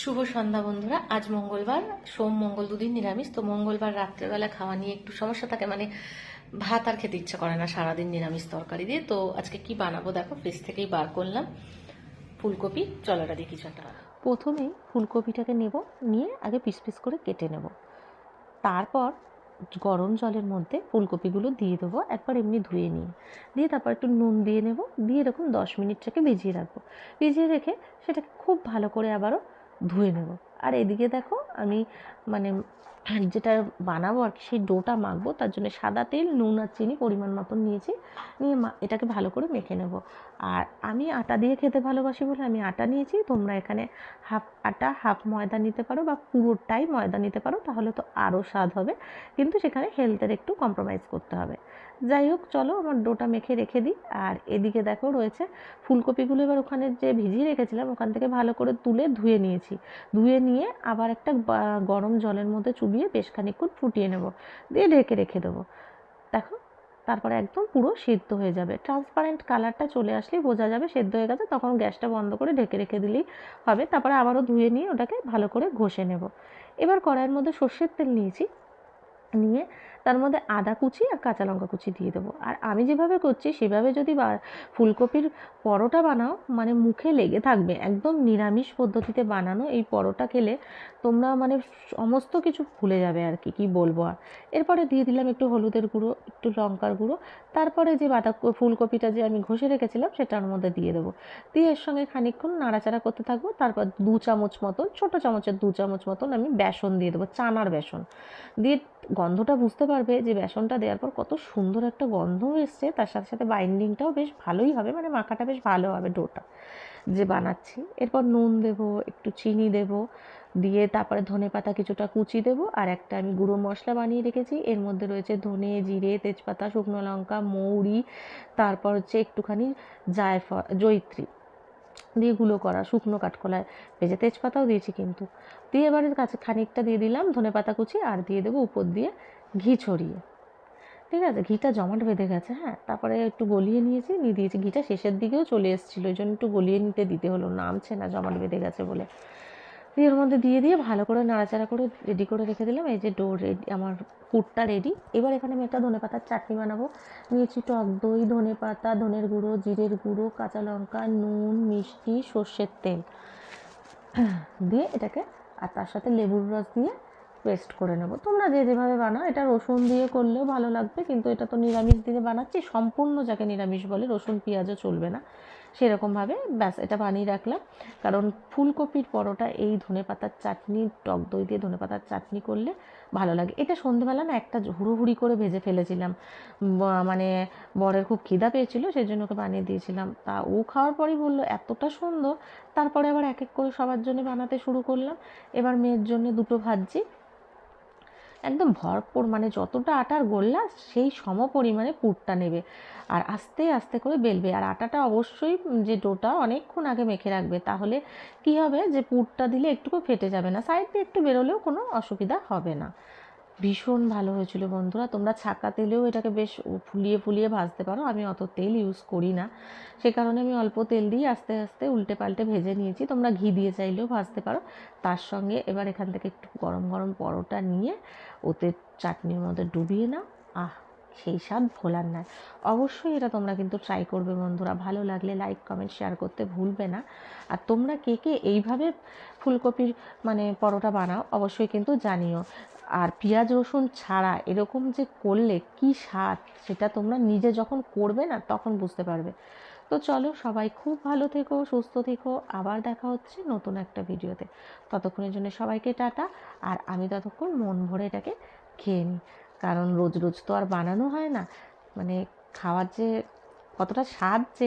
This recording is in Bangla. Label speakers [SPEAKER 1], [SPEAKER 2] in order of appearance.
[SPEAKER 1] শুভ সন্ধ্যা বন্ধুরা, আজ মঙ্গলবার, সোম মঙ্গল দুদিন নিরামিষ, তো মঙ্গলবার রাত্রেবেলা খাওয়া নিয়ে একটু সমস্যা থাকে মানে ভাত আর খেতে ইচ্ছা করে না সারাদিন নিরামিষ তরকারি দিয়ে। তো আজকে কি বানাবো দেখো ফ্রিজ থেকেই বার করলাম। ফুলকপি চলাটা দিয়ে কিছু একটা। প্রথমেই ফুলকপিটাকে নেব, নিয়ে আগে পিস পিস করে কেটে নেব। তারপর গরম জলের মধ্যে ফুলকপিগুলো দিয়ে দেবো, একবার এমনি ধুয়ে নিয়ে। দিয়ে তারপর একটু নুন দিয়ে নেব, দিয়ে এরকম দশ মিনিটটাকে ভিজিয়ে রাখব। ভিজিয়ে রেখে সেটাকে খুব ভালো করে আবারও ধুয়ে নেব আর এদিকে দেখো আমি মানে যেটা বানাবো আর কি, সেই ডোটা মাখবো, তার জন্য সাদা তেল, নুন আর চিনি পরিমাণ মতন নিয়েছি, নিয়ে এটাকে ভালো করে মেখে নেব। আর আমি আটা দিয়ে খেতে ভালোবাসি বলে আমি আটা নিয়েছি, তোমরা এখানে হাফ আটা, হাফ ময়দা নিতে পারো বা পুরোটাই ময়দা নিতে পারো, তাহলে তো আরও স্বাদ হবে। কিন্তু সেখানে হেলথের একটু কম্প্রোমাইজ করতে হবে। যাই হোক, চলো আমার ডোটা মেখে রেখে দিই। আর এদিকে দেখো রয়েছে ফুলকপিগুলো এবার ওখানে যে ভিজিয়ে রেখেছিলাম, ওখান থেকে ভালো করে তুলে ধুয়ে নিয়েছি। ধুয়ে নিয়ে আবার একটা গরম জলের মধ্যে চুবিয়ে বেশ খানিকক্ষণ ফুটিয়ে নেব। দিয়ে ঢেকে রেখে দেবো। দেখো, তারপরে একদম পুরো সেদ্ধ হয়ে যাবে। ট্রান্সপারেন্ট কালারটা চলে আসলে বোঝা যাবে সেদ্ধ হয়ে গেছে, তখন গ্যাসটা বন্ধ করে ঢেকে রেখে দিলেই হবে। তারপরে আবারও ধুয়ে নিয়ে ওটাকে ভালো করে ঘষে নেব। এবার কড়াইয়ের মধ্যে সর্ষের তেল নিয়েছি। নিয়ে তার মধ্যে আদা কুচি আর কাঁচা লঙ্কা কুচি দিয়ে দেবো। আর আমি যেভাবে করছি, সেভাবে যদি ফুলকপির পরোটা বানাও মানে মুখে লেগে থাকবে, একদম নিরামিষ পদ্ধতিতে বানানো এই পরোটা খেলে তোমরা মানে সমস্ত কিছু ভুলে যাবে আর কি, কী বলব আর। এরপরে দিয়ে দিলাম একটু হলুদের গুঁড়ো, একটু লঙ্কার গুঁড়ো। তারপরে যে বাঁধা ফুলকপিটা যে আমি ঘষে রেখেছিলাম, সেটার মধ্যে দিয়ে দেবো। দিয়ে এর সঙ্গে খানিকক্ষণ নাড়াচাড়া করতে থাকব, তারপর দু চামচ মতন, ছোটো চামচের দু চামচ মতন আমি বেসন দিয়ে দেবো, চানার বেসন। দিয়ে গন্ধটা বুঝতে পারবে যে বেসনটা দেওয়ার পর কত সুন্দর একটা গন্ধ এসছে, তার সাথে সাথে বাইন্ডিংটাও বেশ ভালোই হবে মানে মাখাটা বেশ ভালো হবে ডোটা যে বানাচ্ছি। এরপর নুন দেব, একটু চিনি দেব, দিয়ে তারপরে ধনে পাতা কিছুটা কুচি দেবো, আর একটা আমি গুঁড়ো মশলা বানিয়ে রেখেছি। এর মধ্যে রয়েছে ধনে, জিরে, তেজপাতা, শুকনো লঙ্কা, মৌরি, তারপর হচ্ছে একটুখানি জায়ফল, জয়িত্রী। দিয়ে গুলো করা শুকনো কাঠকলায় ভেজে তেজপাতাও দিয়েছি কিন্তু। দিয়ে এবারে কাছে খানিকটা দিয়ে দিলাম ধনে পাতা কুচি আর দিয়ে দেবো উপর দিয়ে ঘি ছড়িয়ে। ঠিক আছে, ঘিটা জমাট বেঁধে গেছে হ্যাঁ? তারপরে একটু গলিয়ে নিয়েছি, নিয়ে দিয়েছি, ঘিটা শেষের দিকেও চলে এসেছিল ওই জন্য একটু গলিয়ে নিতে দিতে হলো, নামছে না জমাট বেঁধে গেছে বলে। দিয়ে এর মধ্যে দিয়ে দিয়ে ভালো করে নাড়াচাড়া করে রেডি করে রেখে দিলাম। এই যে ডো রেডি আমার পুরটা রেডি এবার এখানে আমি একটা ধনে পাতার চাটনি বানাবো। নিয়েছি টক দই, ধনে পাতা, ধনের গুঁড়ো, জিরের গুঁড়ো, কাঁচা লঙ্কা, নুন, মিষ্টি, সর্ষের তেল। দিয়ে এটাকে, আর তার সাথে লেবুর রস দিয়ে পেস্ট করে নেব। তোমরা যে যেভাবে বানাও, এটা রসুন দিয়ে করলেও ভালো লাগবে, কিন্তু এটা তো নিরামিষ দিয়ে বানাচ্ছি, সম্পূর্ণ যাকে নিরামিষ বলে রসুন, পেঁয়াজও চলবে না। সেরকমভাবে ব্যাস, এটা বানিয়ে রাখলাম। কারণ ফুলকপির পরোটা, এই ধনে পাতার চাটনি, টক দই দিয়ে ধনে পাতার চাটনি করলে ভালো লাগে। এটা সন্ধেবেলা না একটা হুড়োহুড়ি করে ভেজে ফেলেছিলাম। মানে বরের খুব খিদা পেয়েছিল সেই জন্য ওকে বানিয়ে দিয়েছিলাম। তা ও খাওয়ার পরই বলল, এতটা সুন্দর। তারপরে আবার এক এক করে সবার জন্য বানাতে শুরু করলাম। এবার মেয়ের জন্য দুটো ভাজছি। একদম ভরপুর মানে যতটা আটার গোল্লা সেই সম পরিমাণে পুরটা নেবে। আর আস্তে আস্তে করে বেলবে। আর আটাটা অবশ্যই যে ডোটা অনেকক্ষণ আগে মেখে রাখবে, তাহলে কি হবে যে পুরটা দিলে একটুকু ফেটে যাবে না। সাইড দিয়ে একটু বেরোলেও কোনো অসুবিধা হবে না। ভীষণ ভালো হয়েছিল বন্ধুরা। তোমরা ছাকা তেলেও এটাকে বেশ ফুলিয়ে ফুলিয়ে ভাজতে পারো। আমি অত তেল ইউজ করি না। সে কারণে আমি অল্প তেল দিয়ে আস্তে আস্তে উল্টে পাল্টে ভেজে নিয়েছি। তোমরা ঘি দিয়ে চাইলেও ভাজতে পারো। তার সঙ্গে এবার এখান থেকে একটু গরম গরম পরোটা নিয়ে ওতে চাটনির মধ্যে ডুবিয়ে নাও। আহ! সেই স্বাদ ভোলার নয়। অবশ্যই এটা তোমরা কিন্তু ট্রাই করবে বন্ধুরা। ভালো লাগলে লাইক কমেন্ট শেয়ার করতে ভুলবে না। আর তোমরা কে কে এইভাবে ফুলকপির মানে পরোটা বানাও অবশ্যই কিন্তু জানিও। আর পেঁয়াজ, রসুন ছাড়া এরকম যে করলে কি স্বাদ সেটা তোমরা নিজে যখন করবে না তখন বুঝতে পারবে। তো চলো সবাই খুব ভালো থেকো, সুস্থ থেকো। আবার দেখা হচ্ছে নতুন একটা ভিডিওতে। ততক্ষণের জন্য সবাইকে টাটা। আর আমি ততক্ষণ মন ভরে এটাকে খেয়ে নিই। কারণ রোজ রোজ তো আর বানানো হয় না। মানে খাওয়ার যে কতটা স্বাদ যে